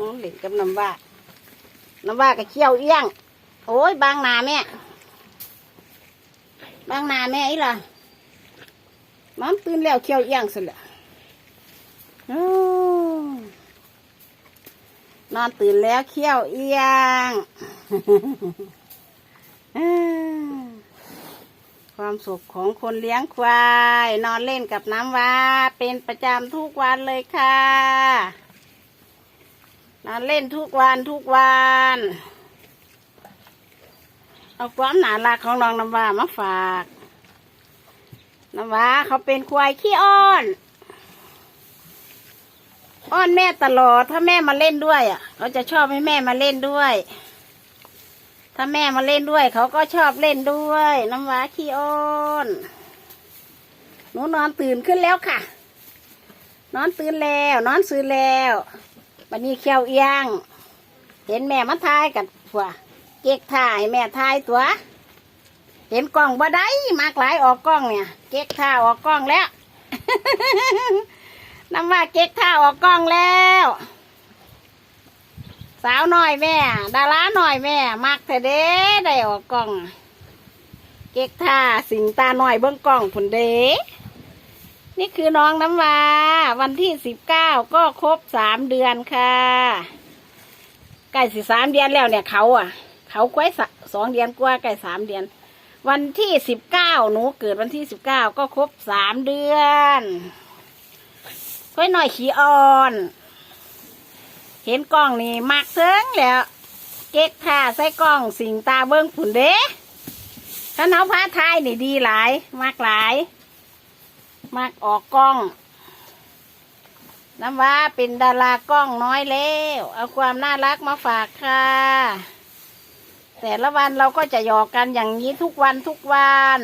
น้องเล่นกับน้ำว่า น้ำว่ากับเขี้ยวเอี้ยง โอ้ยบางนาแม่ บางนาแม่อีล่ะน้องตื่นแล้วเขี้ยวเอี้ยงสิละนอนตื่นแล้วเขี้ยวเอี้ยง ความสุขของคนเลี้ยงควาย นอนเล่นกับน้ำว้าเป็นประจำทุกวันเลยค่ะ นอนเล่นทุกวันทุกวันเอาความหนารักของน้องน้ำว้ามาฝากน้ำว้าเขาเป็นควายขี้อ้อน อ้อนแม่ตลอด ถ้าแม่มาเล่นด้วยอะเขาจะชอบให้แม่มาเล่นด้วย ถ้าแม่มาเล่นด้วย เขาก็ชอบเล่นด้วย น้ำว้าขี้อ้อนหนูนอนตื่นขึ้นแล้วค่ะ นอนตื่นแล้ว นอนซื้อแล้ว วันนี้เขี้ยวเอียง เห็นแม่มาทายกันผัวเก๊กถ่ายแม่ทายตัว เห็นกล้องบ่ได้มากหลายออกกล้องเนี่ย เก๊กท่าออกกล้องแล้วน้ำว่าเก๊กท่าออกกล้องแล้ว สาวหน่อยแม่ ดาราหน่อยแม่มักแต่เด้ได้ออกกล้อง เก๊กท่าสิงตาหน่อยเบื้องกล้องผุนเด้ นี่คือน้องน้ำวาวันที่สิบเก้าก็ครบสามเดือนค่ะใกล้สิสามเดือนแล้วเนี่ยเขาอะ เขาควายสองเดือนกว่าใกล้สามเดือน วันที่สิบเก้าหนูเกิดวันที่สิบเก้าก็ครบสามเดือนค่อยหน่อยขี้อ่อน เห็นกล้องนี่มักเซิงแล้ว เก๊กท่าใส่กล้องสิงตาเบิ้งผุนเด้ถ้าเอาพาทยนี่ดีหลาย มากหลาย มากออกกล้อง น้ำว่าเป็นดารากล้องน้อยแล้ว เอาความน่ารักมาฝากค่ะ แต่ละวันเราก็จะหยอกกันอย่างนี้ทุกวันทุกวัน